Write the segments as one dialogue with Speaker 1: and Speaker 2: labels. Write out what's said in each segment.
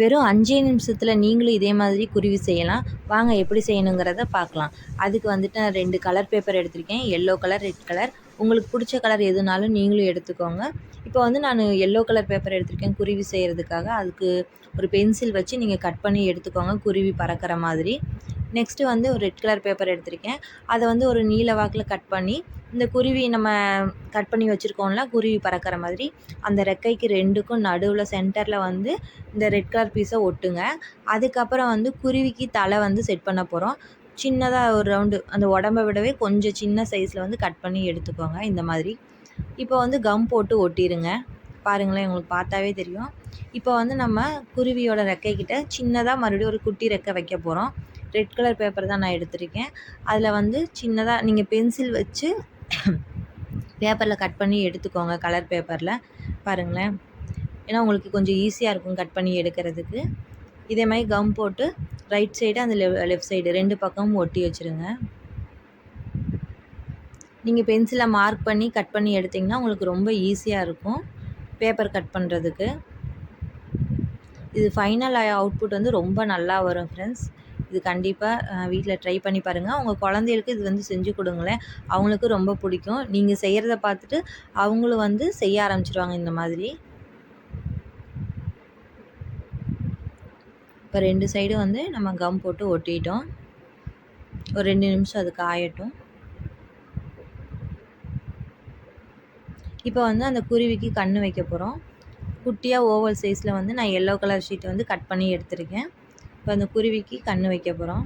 Speaker 1: வெறும் அஞ்சே நிமிஷத்தில் நீங்களும் இதே மாதிரி குருவி செய்யலாம். வாங்க எப்படி செய்யணுங்கிறத பார்க்கலாம். அதுக்கு வந்துட்டு நான் ரெண்டு கலர் பேப்பர் எடுத்திருக்கேன். எல்லோ கலர் ரெட் கலர் உங்களுக்கு பிடிச்ச கலர் எதுனாலும் நீங்களும் எடுத்துக்கோங்க. இப்போ வந்து நான் எல்லோ கலர் பேப்பர் எடுத்திருக்கேன் குருவி செய்கிறதுக்காக அதுக்கு ஒரு பென்சில் வச்சு நீங்கள் கட் பண்ணி எடுத்துக்கோங்க. குருவி பறக்கிற மாதிரி. நெக்ஸ்ட்டு வந்து ஒரு ரெட் கலர் பேப்பர் எடுத்திருக்கேன். அதை வந்து ஒரு நீல வாக்கில் கட் பண்ணி இந்த குருவி நம்ம கட் பண்ணி வச்சுருக்கோம்ல குருவி பறக்கிற மாதிரி அந்த ரெக்கைக்கு ரெண்டுக்கும் நடுவில் சென்டரில் வந்து இந்த ரெட் கலர் பீஸை ஒட்டுங்க. அதுக்கப்புறம் வந்து குருவிக்கு தலை வந்து செட் பண்ண போகிறோம் சின்னதாக ஒரு ரவுண்டு அந்த உடம்பை விடவே கொஞ்சம் சின்ன சைஸில் வந்து கட் பண்ணி எடுத்துக்கோங்க இந்த மாதிரி. இப்போ வந்து கம் போட்டு ஒட்டிடுங்க பாருங்களேன் உங்களுக்கு பார்த்தாவே தெரியும். இப்போ வந்து நம்ம குருவியோட ரெக்கைக்கிட்ட சின்னதாக மறுபடியும் ஒரு குட்டி ரெக்கை வைக்க போகிறோம் ரெட் கலர் பேப்பர் தான் நான் எடுத்திருக்கேன். அதில் வந்து சின்னதாக நீங்கள் பென்சில் வச்சு பேப்பரில் கட் பண்ணி எடுத்துக்கோங்க கலர் பேப்பரில் பாருங்களேன். ஏன்னா உங்களுக்கு கொஞ்சம் ஈஸியாக இருக்கும் கட் பண்ணி எடுக்கிறதுக்கு. இதே மாதிரி கம் போட்டு ரைட் சைடு அந்த லெஃப் லெஃப்ட் சைடு ரெண்டு பக்கமும் ஒட்டி வச்சுருங்க. நீங்கள் பென்சிலை மார்க் பண்ணி கட் பண்ணி எடுத்திங்கன்னா உங்களுக்கு ரொம்ப ஈஸியாக இருக்கும் பேப்பர் கட் பண்ணுறதுக்கு இது ஃபைனல் அவுட்புட் வந்து ரொம்ப நல்லா வரும் ஃப்ரெண்ட்ஸ் இது கண்டிப்பாக வீட்டில் ட்ரை பண்ணி பாருங்கள் உங்கள் குழந்தைகளுக்கு இது வந்து செஞ்சு கொடுங்களேன். அவங்களுக்கு ரொம்ப பிடிக்கும். நீங்கள் செய்கிறத பார்த்துட்டு அவங்களும் வந்து செய்ய ஆரம்பிச்சிருவாங்க இந்த மாதிரி. இப்போ ரெண்டு சைடும் வந்து நம்ம கம் போட்டு ஒட்டிட்டோம். ஒரு ரெண்டு நிமிஷம் அது காயட்டும் இப்போ வந்து அந்த குருவிக்கு கண் வைக்க போகிறோம் குட்டியாக ஓவல் சைஸில் வந்து நான் எல்லோ கலர் ஷீட் வந்து கட் பண்ணி எடுத்திருக்கேன். இப்போ அந்த குருவிக்கு கண் வைக்க போகிறோம்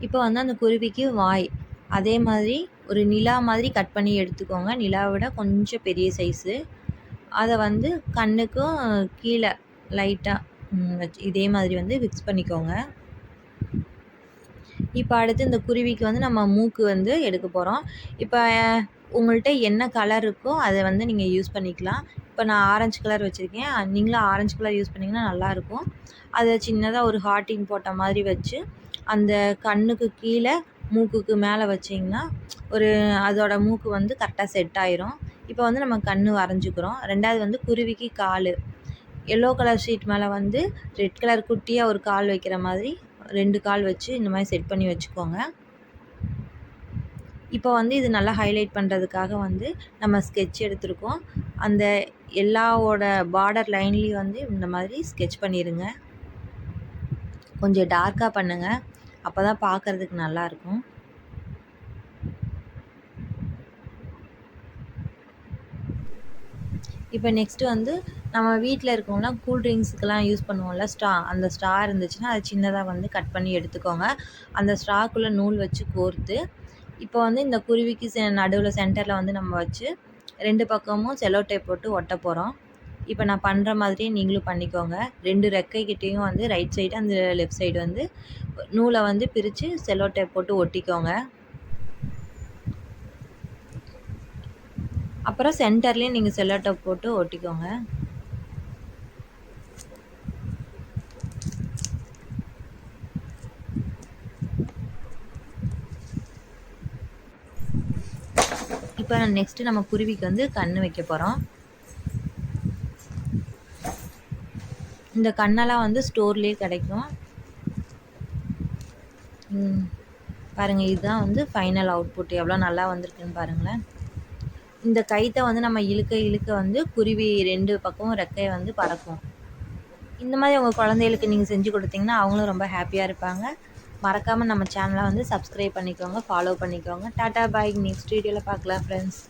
Speaker 1: இப்போ வந்து அந்த குருவிக்கு வாய். அதே மாதிரி ஒரு நிலா மாதிரி கட் பண்ணி எடுத்துக்கோங்க. நிலாவை விட கொஞ்சம் பெரிய சைஸு அதை வந்து கண்ணுக்கும் கீழே லைட்டாக இதே மாதிரி வந்து ஃபிக்ஸ் பண்ணிக்கோங்க. இப்போ அடுத்து இந்த குருவிக்கு வந்து நம்ம மூக்கு வந்து எடுக்க போகிறோம் இப்போ உங்கள்கிட்ட என்ன கலர் இருக்கோ அதை வந்து நீங்கள் யூஸ் பண்ணிக்கலாம். இப்போ நான் ஆரஞ்சு கலர் வச்சுருக்கேன். நீங்களும் ஆரஞ்சு கலர் யூஸ் பண்ணிங்கன்னா நல்லாயிருக்கும் அதை சின்னதாக ஒரு ஹார்ட்டிங் போட்ட மாதிரி வச்சு அந்த கண்ணுக்கு கீழே மூக்குக்கு மேலே வச்சிங்கன்னா ஒரு அதோட மூக்கு வந்து கரெக்டாக செட் ஆயிரும். இப்போ வந்து நம்ம கண் வரைஞ்சிக்கிறோம். ரெண்டாவது வந்து குருவிக்கு கால். எல்லோ கலர் ஷீட் மேலே வந்து ரெட் கலர் குட்டியாக ஒரு கால் வைக்கிற மாதிரி ரெண்டு கால் வச்சு இந்த மாதிரி செட் பண்ணி வச்சுக்கோங்க. இப்போ வந்து இது நல்லா ஹைலைட் பண்ணுறதுக்காக வந்து நம்ம ஸ்கெட்ச் எடுத்திருக்கோம். அந்த எல்லாவோட பார்டர் லைன்லேயும் வந்து இந்த மாதிரி ஸ்கெட்ச் பண்ணிடுங்க கொஞ்சம் டார்க்காக பண்ணுங்கள் அப்போ தான் பார்க்குறதுக்கு நல்லாயிருக்கும் இப்போ நெக்ஸ்ட்டு வந்து நம்ம வீட்டில் இருக்கவங்களாம் கூல் ட்ரிங்க்ஸுக்கெல்லாம் யூஸ் பண்ணுவோம்ல ஸ்ட்ரா அந்த ஸ்ட்ரா இருந்துச்சுன்னா அதை சின்னதாக வந்து கட் பண்ணி எடுத்துக்கோங்க. அந்த ஸ்ட்ராக்குள்ளே நூல் வச்சு கோர்த்து இப்போ வந்து இந்த குருவிக்கு செ நடுவில் சென்டரில் வந்து நம்ம வச்சு ரெண்டு பக்கமும் செலோ டேப் போட்டு ஒட்ட போகிறோம் இப்போ நான் பண்ணுற மாதிரியே நீங்களும் பண்ணிக்கோங்க. ரெண்டு ரெக்கைக்கிட்டேயும் வந்து ரைட் சைடு அந்த லெஃப்ட் சைடு வந்து நூலை வந்து பிரித்து செலோ டேப் போட்டு ஒட்டிக்கோங்க. அப்புறம் சென்டர்லேயும் நீங்கள் செல்லோ டேப் போட்டு ஒட்டிக்கோங்க. இப்போ நெக்ஸ்ட்டு நம்ம குருவிக்கு வந்து கண் வைக்க போகிறோம் இந்த கண்ணெல்லாம் வந்து ஸ்டோர்லேயே கிடைக்கும். பாருங்கள் இதுதான் வந்து ஃபைனல் அவுட்புட் எவ்வளோ நல்லா வந்திருக்குன்னு பாருங்களேன். இந்த கைத்தை வந்து நம்ம இழுக்க இழுக்க வந்து குருவி ரெண்டு பக்கமும் ரெக்கையை வந்து பறக்கும். இந்த மாதிரி உங்கள் குழந்தைகளுக்கு நீங்கள் செஞ்சு கொடுத்தீங்கன்னா அவங்களும் ரொம்ப ஹாப்பியாக இருப்பாங்க. மறக்காமல் நம்ம சேனலை வந்து சப்ஸ்கிரைப் பண்ணிக்கோங்க ஃபாலோ பண்ணிக்கோங்க. டாட்டா பாய் நெக்ஸ்ட் வீடியோவில் பார்க்கலாம் ஃப்ரெண்ட்ஸ்